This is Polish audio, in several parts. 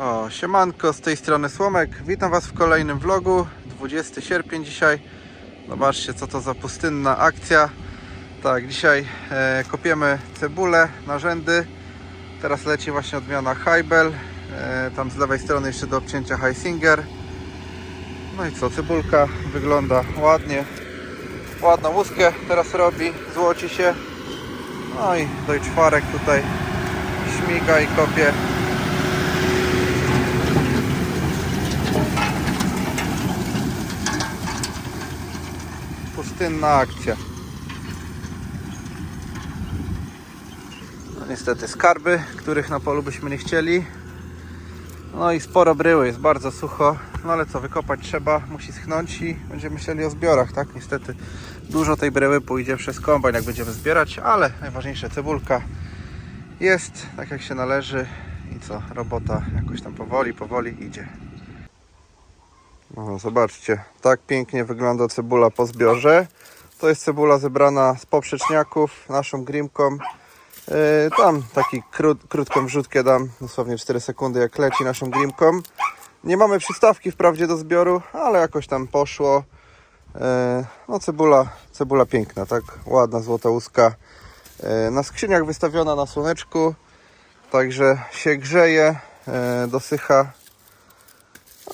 O, siemanko, z tej strony Słomek. Witam Was w kolejnym vlogu. 20 sierpień dzisiaj. Zobaczcie, co to za pustynna akcja. Tak, dzisiaj e, kopiemy cebulę na rzędy. Teraz leci właśnie odmiana Heibel. E, tam z lewej strony jeszcze do obcięcia Heisinger. No i co, cebulka wygląda ładnie. Ładną łuskę teraz robi, złoci się. No i dojczwarek tutaj śmiga i kopie. Pustynna akcja. No niestety skarby, których na polu byśmy nie chcieli. No i sporo bryły, jest bardzo sucho. No ale co, wykopać trzeba, musi schnąć i będziemy myśleli o zbiorach, tak? Niestety dużo tej bryły pójdzie przez kombajn, jak będziemy zbierać, ale najważniejsze cebulka jest tak jak się należy i co, robota jakoś tam powoli, powoli idzie. No, zobaczcie, tak pięknie wygląda cebula po zbiorze. To jest cebula zebrana z poprzeczniaków naszą grimką. Yy, tam taki krót, krótką wrzutkę dam, dosłownie 4 sekundy jak leci naszą grimką. Nie mamy przystawki wprawdzie do zbioru, ale jakoś tam poszło. Yy, no cebula, cebula piękna, tak? Ładna złota łuska. Yy, na skrzyniach wystawiona na słoneczku, także się grzeje, yy, dosycha.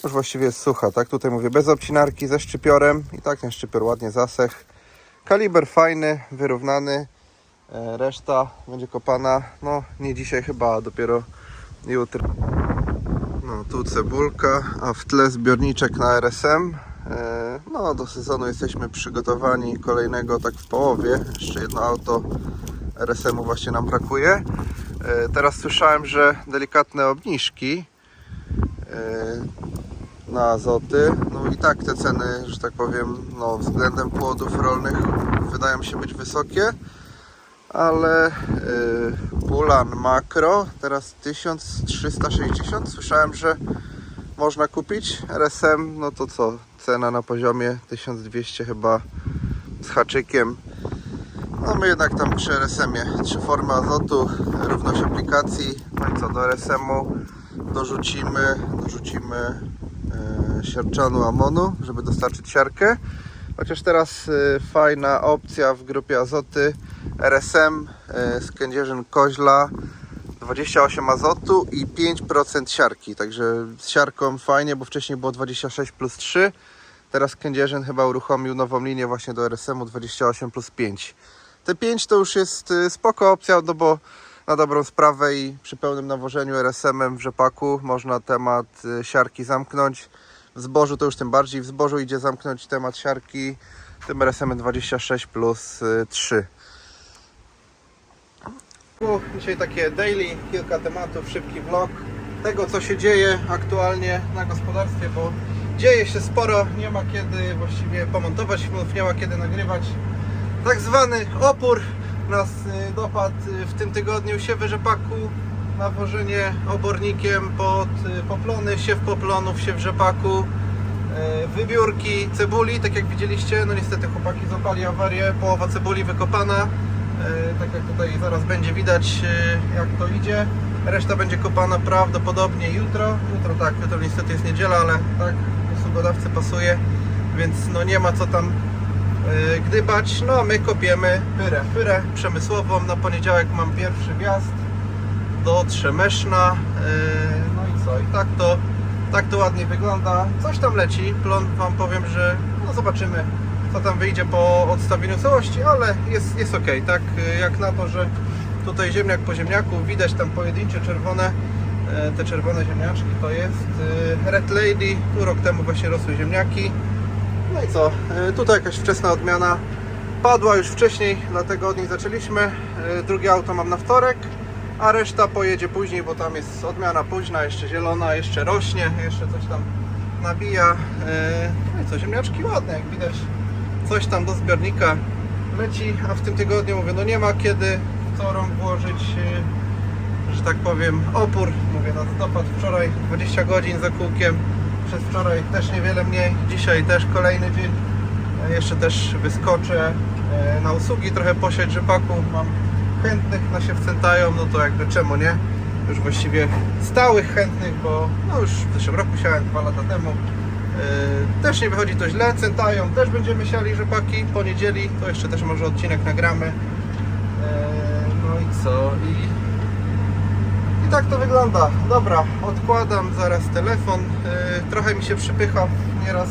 Już właściwie jest sucha, tak? Tutaj mówię bez obcinarki, ze szczypiorem. I tak ten szczypior ładnie zasech. Kaliber fajny, wyrównany. E, Reszta będzie kopana, no nie dzisiaj chyba, dopiero jutro. No tu cebulka, a w tle zbiorniczek na RSM. E, No do sezonu jesteśmy przygotowani kolejnego tak w połowie. Jeszcze jedno auto RSM-u właśnie nam brakuje. E, Teraz słyszałem, że delikatne obniżki na azoty. No i tak te ceny, że tak powiem, no, względem płodów rolnych wydają się być wysokie, ale yy, Bulan Makro teraz 1360. Słyszałem, że można kupić RSM, no to co? Cena na poziomie 1200 chyba z haczykiem. No my jednak tam przy RSM-ie trzy formy azotu, równość aplikacji, no i co do RSM-u dorzucimy, dorzucimy siarczanu amonu, żeby dostarczyć siarkę. Chociaż teraz e, fajna opcja w grupie azoty RSM e, z kędzierzyn koźla 28 azotu i 5% siarki. Także z siarką fajnie, bo wcześniej było 26 plus 3. Teraz kędzierzyn chyba uruchomił nową linię właśnie do RSM-u 28 plus 5. Te 5 to już jest y, spoko opcja, no bo na dobrą sprawę i przy pełnym nawożeniu RSM-em w rzepaku można temat y, siarki zamknąć. W zbożu to już tym bardziej. W zbożu idzie zamknąć temat siarki tym RSM-em 26 plus y, 3. Dzisiaj takie daily, kilka tematów, szybki vlog tego co się dzieje aktualnie na gospodarstwie, bo dzieje się sporo, nie ma kiedy właściwie pomontować filmów, nie ma kiedy nagrywać. Tak zwany opór nas y, dopadł y, w tym tygodniu siewy rzepaku, nawożenie obornikiem pod y, poplony, siew poplonów, siew rzepaku, y, wybiórki cebuli, tak jak widzieliście, no niestety chłopaki złapali awarię, połowa cebuli wykopana, y, tak jak tutaj zaraz będzie widać jak to idzie. Reszta będzie kopana prawdopodobnie jutro. Jutro tak, jutro niestety jest niedziela, ale tak usługodawcy pasuje, więc no nie ma co tam gdybać. No a my kopiemy pyrę. Pyrę przemysłową. Na poniedziałek mam pierwszy wjazd do Trzemeszna. Y, No i co? I tak to, tak to ładnie wygląda. Coś tam leci. Plon Wam powiem, że no zobaczymy co tam wyjdzie po odstawieniu całości, ale jest, jest ok, tak? Jak na to, że tutaj ziemniak po ziemniaku, widać tam pojedyncze czerwone, e, te czerwone ziemniaczki to jest y, Red Lady, tu rok temu właśnie rosły ziemniaki. No i co, tutaj jakaś wczesna odmiana padła już wcześniej, dlatego od nich zaczęliśmy. Drugie auto mam na wtorek, a reszta pojedzie później, bo tam jest odmiana późna, jeszcze zielona, jeszcze rośnie, jeszcze coś tam nabija. Y, No i co, ziemniaczki ładne, jak widać coś tam do zbiornika leci, a w tym tygodniu mówię, no nie ma kiedy co rąk włożyć, y, że tak powiem, opór. Mówię, na listopad wczoraj 20 godzin za kółkiem, przez wczoraj też niewiele mniej, dzisiaj też kolejny dzień. E, Jeszcze też wyskoczę e, na usługi, trochę posiać rzepaku. Mam chętnych na się wcętają, no to jakby czemu nie? już właściwie stałych chętnych, bo no już w zeszłym roku siałem dwa lata temu. Yy, też nie wychodzi to źle, centają, też będziemy siali rzepaki po niedzieli, to jeszcze też może odcinek nagramy. Yy, no i co? I, I tak to wygląda. Dobra, odkładam zaraz telefon. Yy, trochę mi się przypycha nieraz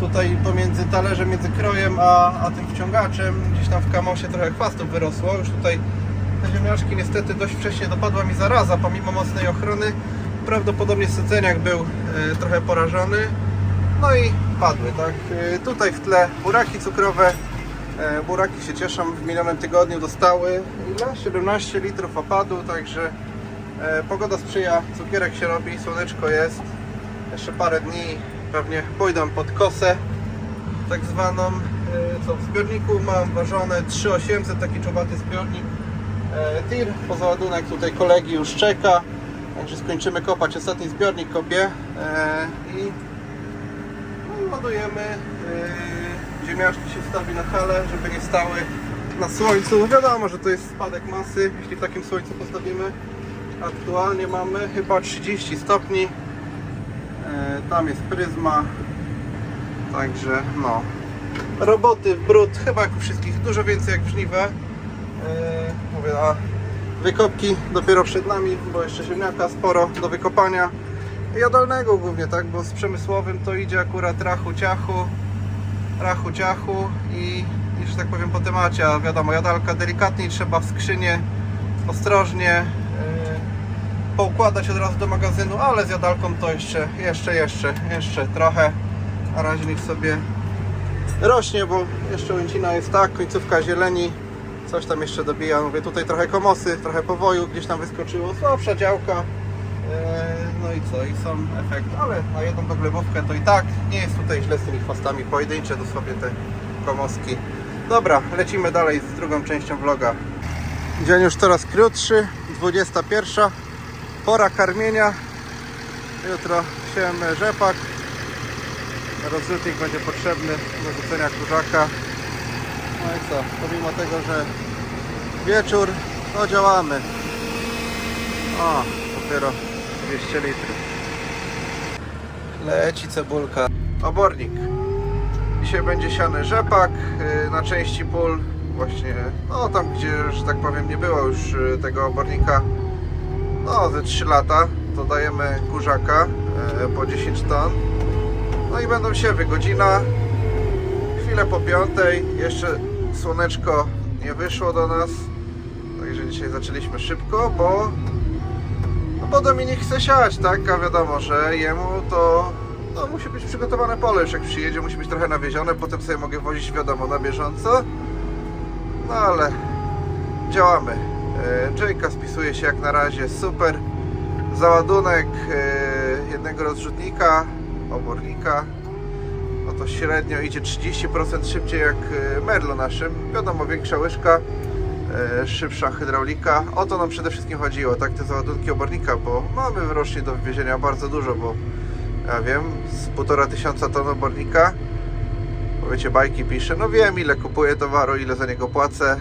tutaj pomiędzy talerzem, między krojem a, a tym wciągaczem. Gdzieś tam w kamosie trochę chwastów wyrosło. Już tutaj te ziemniaczki niestety dość wcześnie dopadła mi zaraza, pomimo mocnej ochrony. Prawdopodobnie syceniak był e, trochę porażony. No i padły, tak. E, tutaj w tle buraki cukrowe. E, buraki się cieszą, w minionym tygodniu dostały ile? 17 litrów opadu, także pogoda sprzyja, cukierek się robi, słoneczko jest. Jeszcze parę dni pewnie pójdę pod kosę tak zwaną. E, Co w zbiorniku mam ważone 3800, taki czobaty zbiornik. E, Tir, po załadunek tutaj kolegi już czeka. Także skończymy kopać ostatni zbiornik kopie e, i no ładujemy. E, się wstawi na halę, żeby nie stały na słońcu. Wiadomo, że to jest spadek masy, jeśli w takim słońcu postawimy. Aktualnie mamy chyba 30 stopni. E, Tam jest pryzma. Także no. Roboty w brud, chyba jak u wszystkich, dużo więcej jak w żniwę. E, Mówię, a wykopki dopiero przed nami, bo jeszcze ziemniaka sporo do wykopania. Jadalnego głównie, tak, bo z przemysłowym to idzie akurat rachu ciachu, rachu ciachu i, i że tak powiem po temacie, a wiadomo, jadalka delikatniej trzeba w skrzynie, ostrożnie, poukładać od razu do magazynu, ale z jadalką to jeszcze, jeszcze, jeszcze, jeszcze trochę. Na razie niech sobie rośnie, bo jeszcze łęcina jest tak, końcówka zieleni, coś tam jeszcze dobija. Mówię, tutaj trochę komosy, trochę powoju gdzieś tam wyskoczyło, słabsza działka. Eee, No i co, i są efekty, ale na jedną doglebówkę to i tak nie jest tutaj źle z tymi chwastami, pojedyncze dosłownie te komoski. Dobra, lecimy dalej z drugą częścią vloga. Dzień już coraz krótszy, 21. Pora karmienia. Jutro siejemy rzepak. Rozrzutnik będzie potrzebny do rzucenia kurzaka. No i co, pomimo tego, że wieczór, to działamy. O, dopiero 200 litrów. Leci cebulka. Obornik. Dzisiaj będzie siany rzepak yy, na części pól. Właśnie, no tam gdzie, że tak powiem, nie było już yy, tego obornika. No, ze 3 lata. To dajemy kurzaka yy, po 10 ton. No i będą siewy. Godzina, chwilę po piątej. Jeszcze słoneczko nie wyszło do nas. Także dzisiaj zaczęliśmy szybko, bo no bo Dominik chce siać, tak? A wiadomo, że jemu to no, musi być przygotowane pole już jak przyjedzie, musi być trochę nawiezione, potem sobie mogę wozić wiadomo na bieżąco. No ale działamy. E, Jake'a spisuje się jak na razie super. Załadunek e, jednego rozrzutnika, obornika, no to średnio idzie 30% szybciej jak e, Merlo naszym. Wiadomo, większa łyżka, szybsza hydraulika. O to nam przede wszystkim chodziło, tak, te załadunki obornika, bo mamy rocznie do wywiezienia bardzo dużo, bo ja wiem, z półtora tysiąca ton obornika, powiecie, bajki pisze, no wiem ile kupuję towaru, ile za niego płacę,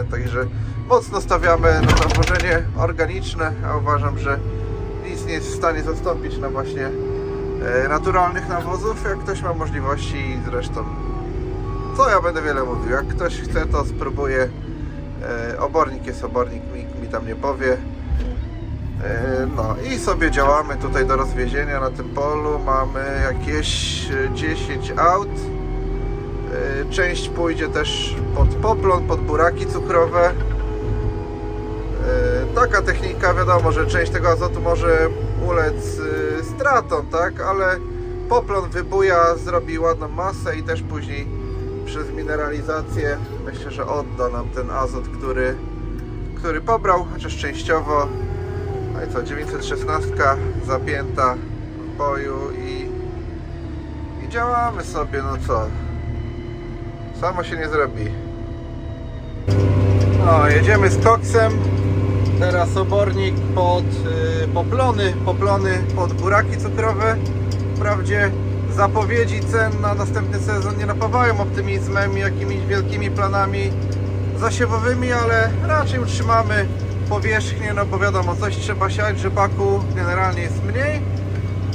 e, także mocno stawiamy na nawożenie organiczne, a uważam, że nic nie jest w stanie zastąpić na właśnie e, naturalnych nawozów, jak ktoś ma możliwości zresztą co ja będę wiele mówił, jak ktoś chce to spróbuje e, obornik jest obornik, nikt mi tam nie powie. E, no i sobie działamy tutaj do rozwiezienia na tym polu. Mamy jakieś e, 10 aut część pójdzie też pod poplon, pod buraki cukrowe E, taka technika, wiadomo, że część tego azotu może ulec e, stratom, tak, ale poplon wybuja, zrobi ładną masę i też później przez mineralizację myślę, że odda nam ten azot, który, który pobrał, chociaż częściowo. No i co, 916 zapięta w boju i, i działamy sobie, no co. Samo się nie zrobi. No, jedziemy z koksem. Teraz obornik pod y, poplony, poplony pod buraki cukrowe. Wprawdzie zapowiedzi cen na następny sezon nie napawają optymizmem i jakimiś wielkimi planami zasiewowymi, ale raczej utrzymamy powierzchnię, no bo wiadomo, coś trzeba siać, rzepaku generalnie jest mniej.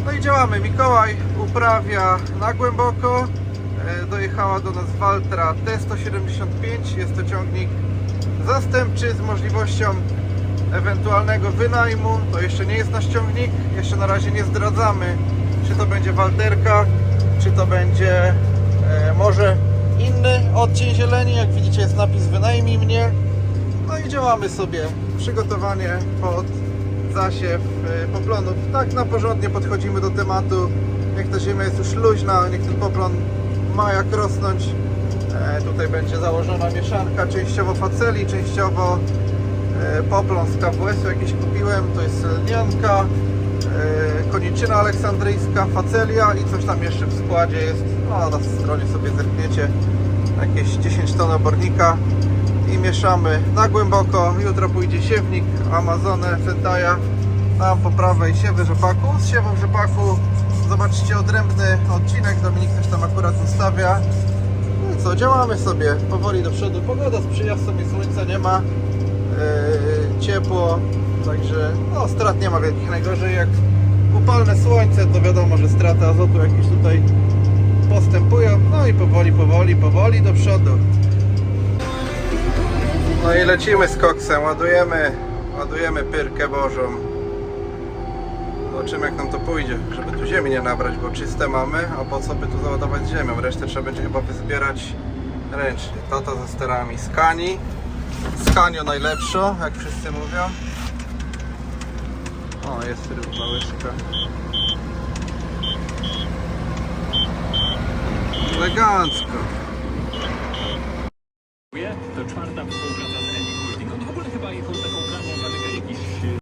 No i działamy. Mikołaj uprawia na głęboko. E, Dojechała do nas Valtra T175. Jest to ciągnik zastępczy z możliwością ewentualnego wynajmu. To jeszcze nie jest nasz ciągnik. Jeszcze na razie nie zdradzamy, czy to będzie Walterka, czy to będzie e, może inny odcień zieleni. Jak widzicie jest napis wynajmij mnie. No i działamy sobie. Przygotowanie pod zasiew e, poplonów. Tak na porządnie podchodzimy do tematu. Niech ta ziemia jest już luźna, niech ten poplon ma jak rosnąć. E, tutaj będzie założona mieszanka częściowo faceli, częściowo e, poplon z KWS-u jakiś kupiłem. To jest lnianka, e, koniczyna aleksandryjska, facelia i coś tam jeszcze w składzie jest. No, na stronie sobie zerkniecie. Jakieś 10 ton obornika i mieszamy na głęboko. Jutro pójdzie siewnik Amazonę Fentaja. Tam po prawej siewy rzepaku. Z siewą rzepaku zobaczycie odrębny odcinek. Dominik też tam akurat zostawia. No i co, działamy sobie powoli do przodu. Pogoda sprzyja, sobie słońca nie ma. Yy, ciepło, także no, strat nie ma wielkich. Najgorzej jak upalne słońce, to wiadomo, że straty azotu jakieś tutaj postępują. No i powoli, powoli, powoli do przodu. No i lecimy z koksem, ładujemy, ładujemy pyrkę bożą. Zobaczymy jak nam to pójdzie, żeby tu ziemi nie nabrać, bo czyste mamy, a po co by tu załadować ziemią? Resztę trzeba będzie chyba wyzbierać ręcznie. Tata ze sterami Skani. Skanio najlepszo, jak wszyscy mówią. O, jest rybna łyżka. Elegancko.